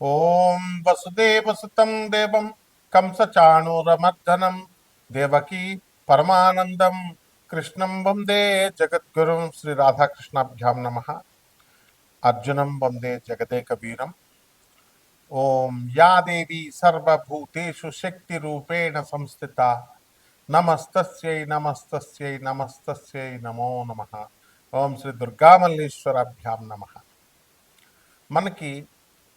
ఓం వసుదేవసుతం దేవం కంసచాణూరమర్దనం దేవకీ పరమానందం కృష్ణం వందే జగద్గురుం శ్రీ రాధాకృష్ణాభ్యాం నమ అర్జునం వందే జగదేక వీరం ఓం యా దేవి సర్వభూతేషు శక్తిరూపేణ సంస్థిత నమస్తస్యై నమస్తస్యై నమస్తస్యై నమో నమ ఓం శ్రీ దుర్గామల్లేశ్వరాభ్యాం నమ మనకి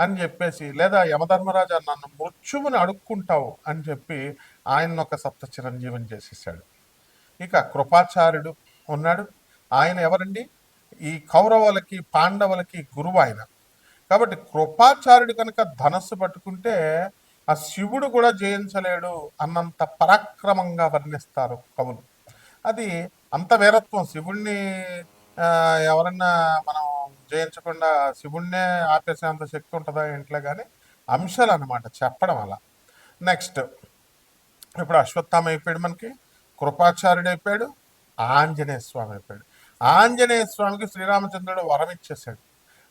అని చెప్పేసి లేదా యమధర్మరాజా నన్ను మృత్యువుని అడుక్కుంటావు అని చెప్పి ఆయన ఒక సప్త చిరంజీవిని చేసేసాడు ఇక కృపాచార్యుడు ఉన్నాడు. ఆయన ఎవరండి? ఈ కౌరవులకి పాండవులకి గురువు ఆయన. కాబట్టి కృపాచార్యుడు కనుక ధనస్సు పట్టుకుంటే ఆ శివుడు కూడా జయించలేడు అన్నంత పరాక్రమంగా వర్ణిస్తారు కవులు. అది అంత వీరత్వం. శివుణ్ణి ఎవరన్నా మనం జయించకుండా శివుణ్ణే ఆపేసేంత శక్తి ఉంటుందా ఇంట్లో కానీ అంశాలు అనమాట చెప్పడం అలా నెక్స్ట్ ఇప్పుడు అశ్వత్థామ అయిపోయాడు మనకి కృపాచార్యుడు అయిపోయాడు ఆంజనేయ స్వామి అయిపోయాడు. ఆంజనేయ స్వామికి శ్రీరామచంద్రుడు వరం ఇచ్చేసాడు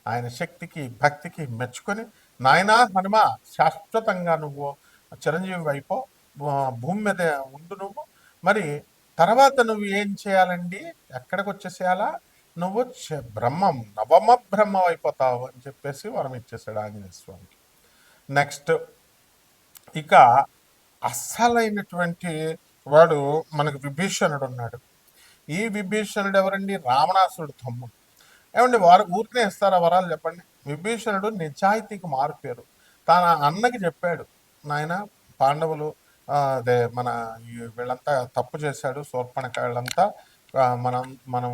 ఆయన శక్తికి భక్తికి మెచ్చుకొని నాయనా హనుమ శాశ్వతంగా నువ్వు చిరంజీవి అయిపో భూమి మీద ఉండు నువ్వు. మరి తర్వాత నువ్వు ఏం చేయాలండి? ఎక్కడికి వచ్చేసేయాలా నువ్వు బ్రహ్మం నవమ బ్రహ్మం అయిపోతావు అని చెప్పేసి వరం ఇచ్చేసాడు ఆంజనేయ స్వామికి. నెక్స్ట్ ఇక అస్సలైనటువంటి వాడు మనకు విభీషణుడు ఉన్నాడు. ఈ విభీషణుడు ఎవరండి? రావణాసురుడు తమ్ముడు. ఏమండి వారు ఊరికనే ఇస్తారా వరాలు చెప్పండి? విభీషణుడు నిజాయితీకి మారిపోయారు తన అన్నకి చెప్పాడు నాయన పాండవులు అదే మన వీళ్ళంతా తప్పు చేశాడు శూర్పణక వీళ్ళంతా మనం మనం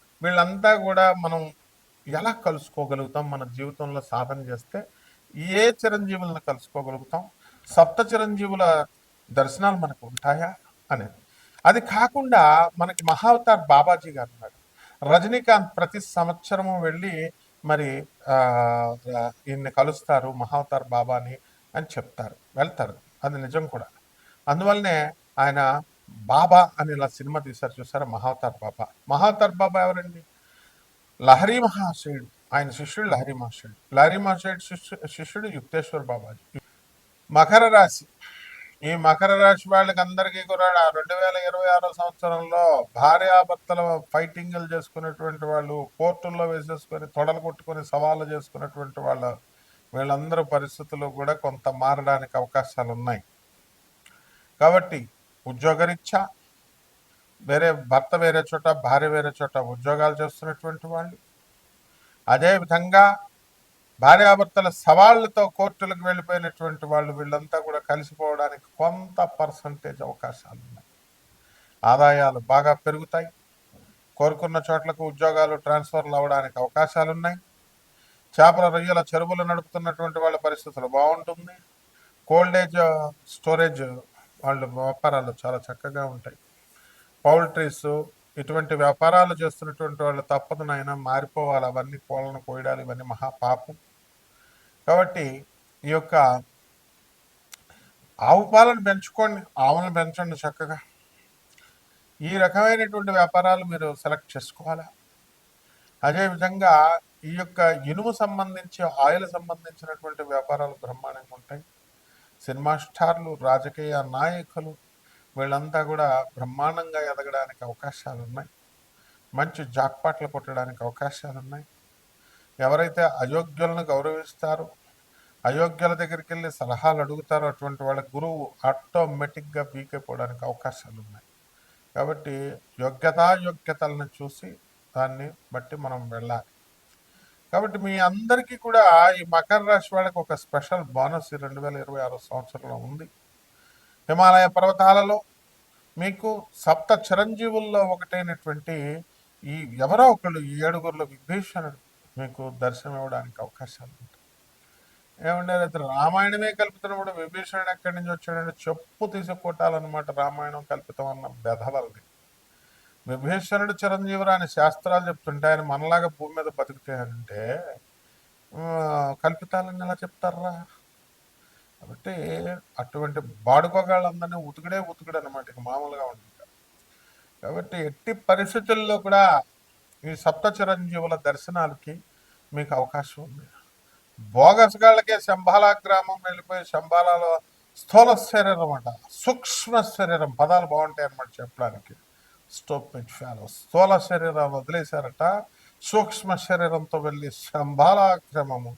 వీళ్ళంతా కూడా మనం ఎలా కలుసుకోగలుగుతాం? మన జీవితంలో సాధన చేస్తే ఏ చిరంజీవులను కలుసుకోగలుగుతాం? సప్త చిరంజీవుల దర్శనాలు మనకు ఉంటాయా? అనేది. అది కాకుండా మనకి మహావతార్ బాబాజీ గారు ఉన్నాడు రజనీకాంత్ ప్రతి సంవత్సరము వెళ్ళి మరి ఈయన్ని కలుస్తారు మహావతార్ బాబాని అని చెప్తారు. వెళ్తారు. అది నిజం కూడా. అందువల్లనే ఆయన బాబా అని ఇలా సినిమా తీశారు చూసారా? మహావతార్ బాబా. మహావతార్ బాబా ఎవరండి? లహరి మహాశయుడు. ఆయన శిష్యుడు లహరి మహాశయుడు. లహరి మహాశయుడు శిష్యు శిష్యుడు యుక్తేశ్వర్ బాబాజీ. మకర రాశి. ఈ మకర రాశి వాళ్ళకి అందరికీ కూడా రెండు వేల ఇరవై ఆరో సంవత్సరంలో భార్యాభర్తల ఫైటింగ్లు చేసుకునేటువంటి వాళ్ళు కోర్టుల్లో వేసేసుకొని తొడలు కొట్టుకొని సవాళ్ళు చేసుకునేటువంటి వాళ్ళు వీళ్ళందరూ పరిస్థితులు కూడా కొంత మారడానికి అవకాశాలు ఉన్నాయి కాబట్టి ఉద్యోగరీత్యా వేరే భర్త వేరే చోట భార్య వేరే చోట ఉద్యోగాలు చేస్తున్నటువంటి వాళ్ళు. అదేవిధంగా భార్యాభర్తల సవాళ్ళతో కోర్టులకు వెళ్ళిపోయినటువంటి వాళ్ళు వీళ్ళంతా కూడా కలిసిపోవడానికి కొంత పర్సంటేజ్ అవకాశాలు ఉన్నాయి ఆదాయాలు బాగా పెరుగుతాయి. కోరుకున్న చోట్లకు ఉద్యోగాలు ట్రాన్స్ఫర్లు అవ్వడానికి అవకాశాలు ఉన్నాయి చేపల రొయ్యల చెరువులు నడుపుతున్నటువంటి వాళ్ళ పరిస్థితులు బాగుంటుంది. కోల్డేజ్ స్టోరేజ్ వాళ్ళ వ్యాపారాలు చాలా చక్కగా ఉంటాయి. పౌల్ట్రీస్ ఇటువంటి వ్యాపారాలు చేస్తున్నటువంటి వాళ్ళు తప్పదు నాయన మారిపోవాలి. అవన్నీ కోళ్ళను కోయడాలు ఇవన్నీ మహాపాపం కాబట్టి ఈ యొక్క ఆవు పాలను పెంచుకోండి ఆవులను పెంచండి చక్కగా. ఈ రకమైనటువంటి వ్యాపారాలు మీరు సెలెక్ట్ చేసుకోవాలా? అదేవిధంగా ఈ యొక్క ఇనుము సంబంధించి ఆయిల్ సంబంధించినటువంటి వ్యాపారాలు బ్రహ్మాండంగా ఉంటాయి. సినిమా స్టార్లు రాజకీయ నాయకులు వీళ్ళంతా కూడా బ్రహ్మాండంగా ఎదగడానికి అవకాశాలు ఉన్నాయి మంచి జాక్పాట్లు కొట్టడానికి అవకాశాలు ఉన్నాయి ఎవరైతే అయోగ్యులను గౌరవిస్తారో అయోగ్యుల దగ్గరికి వెళ్ళి సలహాలు అడుగుతారో అటువంటి వాళ్ళ గురువు ఆటోమేటిక్గా వీక్ అయిపోవడానికి అవకాశాలు ఉన్నాయి కాబట్టి యోగ్యతాయోగ్యతలను చూసి దాన్ని బట్టి మనం వెళ్ళాలి. కాబట్టి మీ అందరికీ కూడా ఈ మకర రాశి వాళ్ళకి ఒక స్పెషల్ బోనస్ ఈ రెండు వేల ఇరవై ఆరో సంవత్సరంలో ఉంది. హిమాలయ పర్వతాలలో మీకు సప్త చిరంజీవుల్లో ఒకటైనటువంటి ఈ ఎవరో ఒకళ్ళు ఈ ఏడుగురులో విభీషణుడు మీకు దర్శనం ఇవ్వడానికి అవకాశాలు ఉంటాయి. ఏమంటే అయితే రామాయణమే కల్పితున్నప్పుడు విభీషణుడు ఎక్కడి నుంచి వచ్చాడంటే చెప్పు తీసి రామాయణం కల్పితం అన్న బెధవలది విభీషణుడు చిరంజీవురాని శాస్త్రాలు చెప్తుంటే ఆయన మనలాగా భూమి మీద బతుకుతాయంటే అంటే కల్పితాలని ఎలా చెప్తారా? కాబట్టి అటువంటి బాడుకోగాళ్ళందరినీ ఉతుకుడే ఉతుకుడు అనమాట ఇక మామూలుగా ఉంటుంది కాబట్టి ఎట్టి పరిస్థితుల్లో కూడా ఈ సప్త చిరంజీవుల దర్శనాలకి మీకు అవకాశం ఉంది. భోగసగాళ్ళకే శంబాలా గ్రామం వెళ్ళిపోయి శంబాలాలో స్థూల శరీరం అంట సూక్ష్మ శరీరం పదాలు బాగుంటాయి అన్నమాట చెప్పడానికి. స్టోపిడ్ ఫాలో స్థూల శరీరం వదిలేశారట. సూక్ష్మ శరీరంతో వెళ్ళి శంభాలాక్రమము